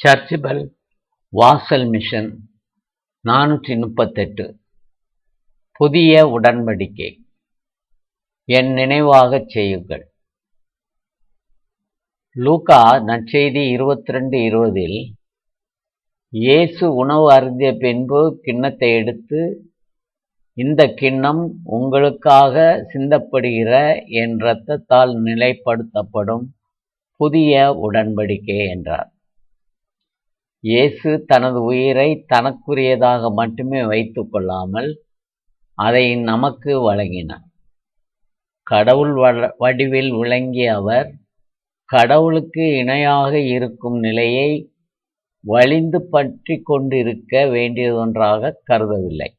Search வாசல் mission நானூற்றி முப்பத்தெட்டு புதிய உடன்படிக்கை. என் நினைவாகச் செய்யுங்கள். லூகா நற்செய்தி இருபத்தி ரெண்டு இருபதில் இயேசு உணவு அருந்திய பின்பு கிண்ணத்தை எடுத்து இந்த கிண்ணம் உங்களுக்காக சிந்தப்படுகிற என் இரத்தத்தால் நிலைப்படுத்தப்படும் புதிய உடன்படிக்கை என்றார். இயேசு தனது உயிரை தனக்குரியதாக மட்டுமே வைத்து கொள்ளாமல் அதை நமக்கு வழங்கினார். கடவுள் வடிவில் விளங்கிய அவர் கடவுளுக்கு இணையாக இருக்கும் நிலையை வலிந்து பற்றி கொண்டிருக்க வேண்டியதொன்றாக கருதவில்லை.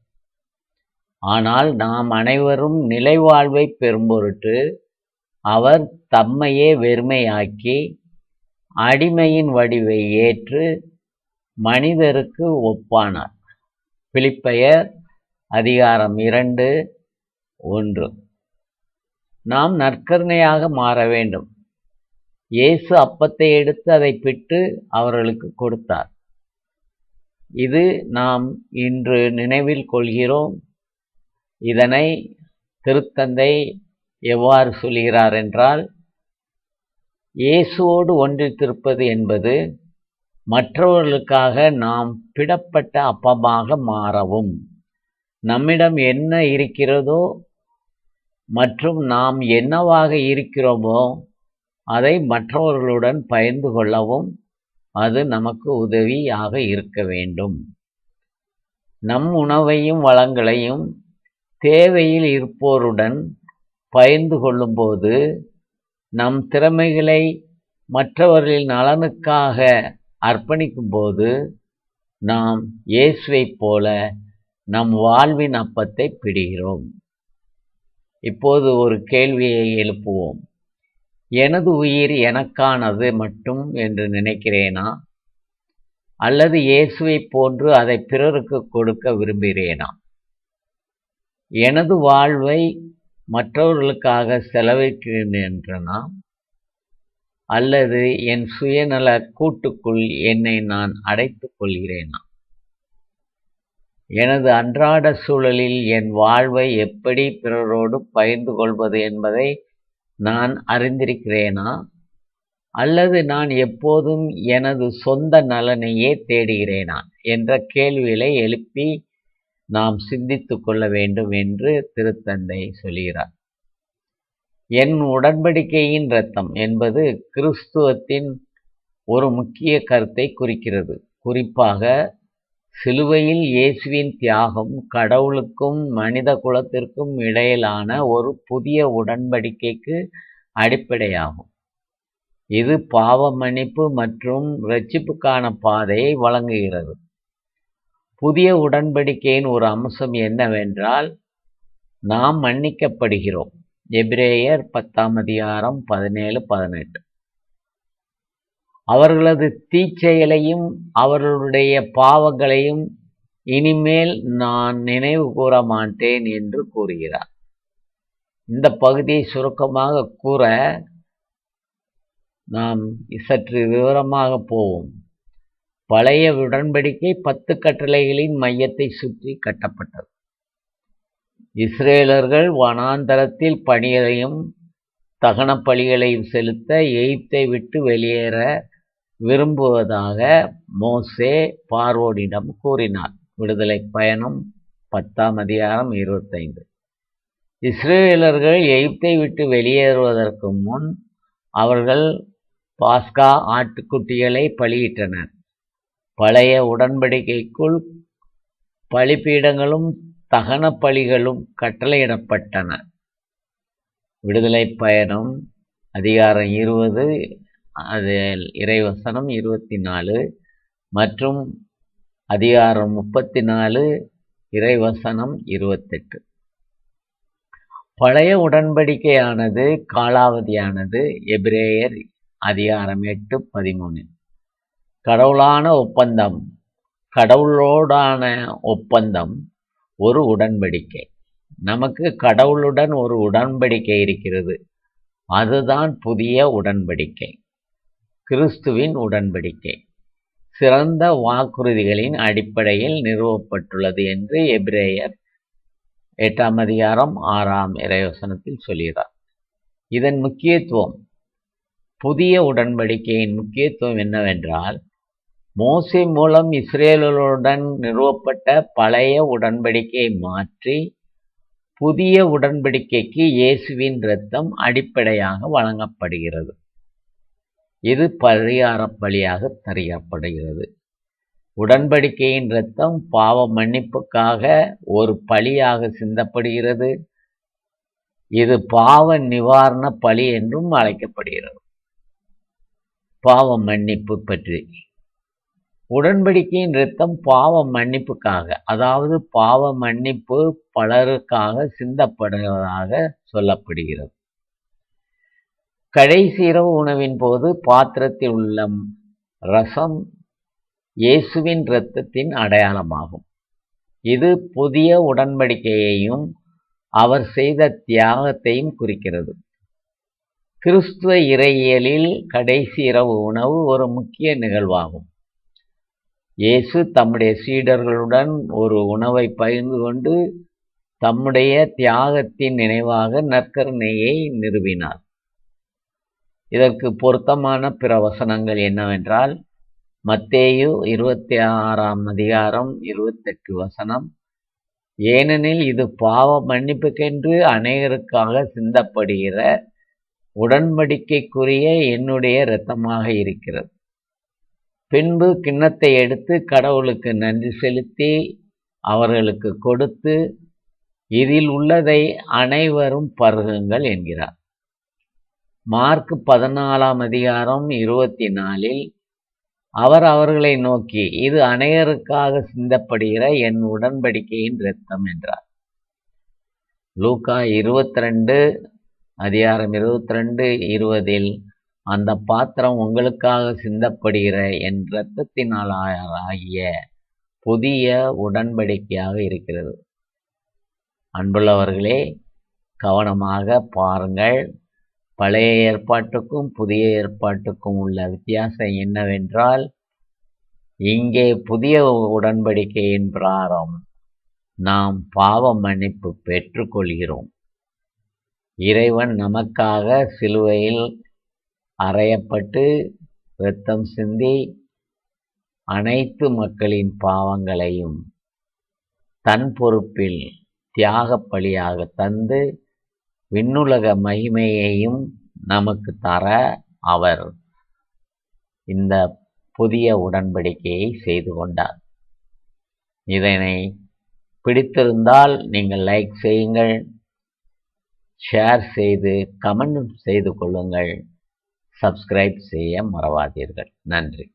ஆனால் நாம் அனைவரும் நிலைவாழ்வை பெறும் பொருட்டு அவர் தம்மையே வெறுமையாக்கி அடிமையின் வடிவை ஏற்று மனிதருக்கு ஒப்பானார். பிலிப்பெயர் அதிகாரம் இரண்டு ஒன்று. நாம் நற்கருணையாக மாற வேண்டும். இயேசு அப்பத்தை எடுத்து அதை பிட்டு அவர்களுக்கு கொடுத்தார். இது நாம் இன்று நினைவில் கொள்கிறோம். இதனை திருத்தந்தை எவ்வாறு சொல்கிறார் என்றால் இயேசுவோடு ஒன்றித்திருப்பது என்பது மற்றவர்களுக்காக நாம் பிடப்பட்ட அப்பமாக மாறவும். நம்மிடம் என்ன இருக்கிறதோ மற்றும் நாம் என்னவாக இருக்கிறோமோ அதை மற்றவர்களுடன் பகிர்ந்து கொள்ளவும் அது நமக்கு உதவியாக இருக்க வேண்டும். நம் உணவையும் வளங்களையும் தேவையில் இருப்போருடன் பகிர்ந்து கொள்ளும்போது நம் திறமைகளை மற்றவர்களின் நலனுக்காக அர்ப்பணிக்கும்போது நாம் இயேசுவைப் போல நம் வாழ்வின் அப்பத்தை பிடிகிறோம் இப்போது ஒரு கேள்வியை எழுப்புவோம். எனது உயிர் எனக்கானது மட்டும் என்று நினைக்கிறேனா? அல்லது இயேசுவைப் போன்று அதை பிறருக்கு கொடுக்க விரும்புகிறேனா? எனது வாழ்வை மற்றவர்களுக்காக செலவிடுகின்றனா அல்லது என் சுயநல கூட்டுக்குள் என்னை நான் அடைத்துக் கொள்கிறேனா? எனது அன்றாட சூழலில் என் வாழ்வை எப்படி பிறரோடு பகிர்ந்து கொள்வது என்பதை நான் அறிந்திருக்கிறேனா? அல்லது நான் எப்போதும் எனது சொந்த நலனையே தேடுகிறேனா? என்ற கேள்விகளை எழுப்பி நாம் சிந்தித்து கொள்ள வேண்டும் என்று திருத்தந்தை சொல்கிறார். என் உடன்படிக்கையின் இரத்தம் என்பது கிறிஸ்துவத்தின் ஒரு முக்கிய கருத்தை குறிக்கிறது. குறிப்பாக சிலுவையில் இயேசுவின் தியாகம் கடவுளுக்கும் மனித குலத்திற்கும் இடையிலான ஒரு புதிய உடன்படிக்கைக்கு அடிப்படையாகும். இது பாவ மன்னிப்பு மற்றும் ரட்சிப்புக்கான பாதையை வழங்குகிறது. புதிய உடன்படிக்கையின் ஒரு அம்சம் என்னவென்றால் நாம் மன்னிக்கப்படுகிறோம். எபிரேயர் பத்தாம் அதிகாரம் பதினேழு பதினெட்டு. அவர்களது தீச்செயலையும் அவர்களுடைய பாவங்களையும் இனிமேல் நான் நினைவு கூற மாட்டேன் என்று கூறுகிறார். இந்த பகுதியை சுருக்கமாக கூற நாம் சற்று விவரமாக போவோம். பழைய உடன்படிக்கை பத்து கட்டளைகளின் மையத்தை சுற்றி கட்டப்பட்டது. இஸ்ரேலர்கள் வனாந்தரத்தில் பணிகளையும் தகனப்பலிகளையும் செலுத்த எகிப்தை விட்டு வெளியேற விரும்புவதாக மோசே பார்வோனிடம் கூறினார். விடுதலை பயணம் பத்தாம் அதிகாரம் இருபத்தைந்து. இஸ்ரேலர்கள் எகிப்தை விட்டு வெளியேறுவதற்கு முன் அவர்கள் பாஸ்கா ஆட்டுக்குட்டிகளை பலியிட்டனர். பழைய உடன்படிக்கைக்குள் பலிப்பீடங்களும் தகன பலிகளும் கட்டளையிடப்பட்டன. விடுதலை பயணம் அதிகாரம் இருபது அதில் இறைவசனம் இருபத்தி நாலு மற்றும் அதிகாரம் முப்பத்தி நாலு இறைவசனம் இருபத்தெட்டு. பழைய உடன்படிக்கையானது காலாவதியானது எபிரேயர் அதிகாரம் எட்டு பதிமூணு. கடவுளான ஒப்பந்தம் கடவுளோடான ஒப்பந்தம் ஒரு உடன்படிக்கை. நமக்கு கடவுளுடன் ஒரு உடன்படிக்கை இருக்கிறது. அதுதான் புதிய உடன்படிக்கை. கிறிஸ்துவின் உடன்படிக்கை. சிறந்த வாக்குறுதிகளின் அடிப்படையில் நிறுவப்பட்டுள்ளது என்று எபிரேயர் எட்டாம் அதிகாரம் ஆறாம் இறைவசனத்தில் சொல்கிறார். இதன் முக்கியத்துவம் புதிய உடன்படிக்கையின் முக்கியத்துவம் என்னவென்றால் மோசே மூலம் இஸ்ரேலுடன் நிறுவப்பட்ட பழைய உடன்படிக்கையை மாற்றி புதிய உடன்படிக்கைக்கு இயேசுவின் இரத்தம் அடிப்படையாக வழங்கப்படுகிறது. இது பரிகார பலியாக தெரியப்படுகிறது. உடன்படிக்கையின் இரத்தம் பாவ மன்னிப்புக்காக ஒரு பலியாக சிந்தப்படுகிறது. இது பாவ நிவாரண பலி என்றும் அழைக்கப்படுகிறது. பாவ மன்னிப்பு பற்றி உடன்படிக்கையின் இரத்தம் பாவ மன்னிப்புக்காக அதாவது பாவ மன்னிப்பு பலருக்காக சிந்தப்படுவதாக சொல்லப்படுகிறது. கடைசி இரவு உணவின் போது பாத்திரத்தில் உள்ள ரசம் இயேசுவின் இரத்தத்தின் அடையாளமாகும். இது புதிய உடன்படிக்கையையும் அவர் செய்த தியாகத்தையும் குறிக்கிறது. கிறிஸ்துவ இறையியலில் கடைசி இரவு உணவு ஒரு முக்கிய நிகழ்வாகும். இயேசு தம்முடைய சீடர்களுடன் ஒரு உணவை பகிர்ந்து கொண்டு தம்முடைய தியாகத்தின் நினைவாக நற்கருணையை நிறுவினார். இதற்கு பொருத்தமான பிற வசனங்கள் என்னவென்றால் மத்தேயு இருபத்தி ஆறாம் அதிகாரம் இருபத்தெட்டு வசனம் ஏனெனில் இது பாவ மன்னிப்புக்கென்று அநேகருக்காக சிந்தப்படுகிற உடன்படிக்கைக்குரிய என்னுடைய இரத்தமாக இருக்கிறது. பின்பு கிண்ணத்தை எடுத்து கடவுளுக்கு நன்றி செலுத்தி அவர்களுக்கு கொடுத்து இதில் உள்ளதை அனைவரும் பருகுங்கள் என்கிறார். மார்க் பதினாலாம் அதிகாரம் இருபத்தி நாலில் அவர் அவர்களை நோக்கி இது அநேகருக்காக சிந்தப்படுகிற என் உடன்படிக்கையின் இரத்தம் என்றார். லூக்கா இருபத்தி ரெண்டு அதிகாரம் இருபத்தி ரெண்டு இருபதில் அந்த பாத்திரம் உங்களுக்காக சிந்தப்படுகிற என் இரத்தத்தினாலாகிய புதிய உடன்படிக்கையாக இருக்கிறது. அன்புள்ளவர்களே கவனமாக பாருங்கள். பழைய ஏற்பாட்டுக்கும் புதிய ஏற்பாட்டுக்கும் உள்ள வித்தியாசம் என்னவென்றால் இங்கே புதிய உடன்படிக்கையின் பிராரம் நாம் பாவ மன்னிப்பு பெற்றுக்கொள்கிறோம். இறைவன் நமக்காக சிலுவையில் அறையப்பட்டு இரத்தம் சிந்தி அனைத்து மக்களின் பாவங்களையும் தன் பொறுப்பில் தியாக பலியாக தந்து விண்ணுலக மகிமையையும் நமக்கு தர அவர் இந்த புதிய உடன்படிக்கையை செய்து கொண்டார். இதனை பிடித்திருந்தால் நீங்கள் லைக் செய்யுங்கள் ஷேர் செய்து கமெண்ட் செய்து கொள்ளுங்கள். சப்ஸ்கிரைப் செய்ய மறவாதீர்கள். நன்றி.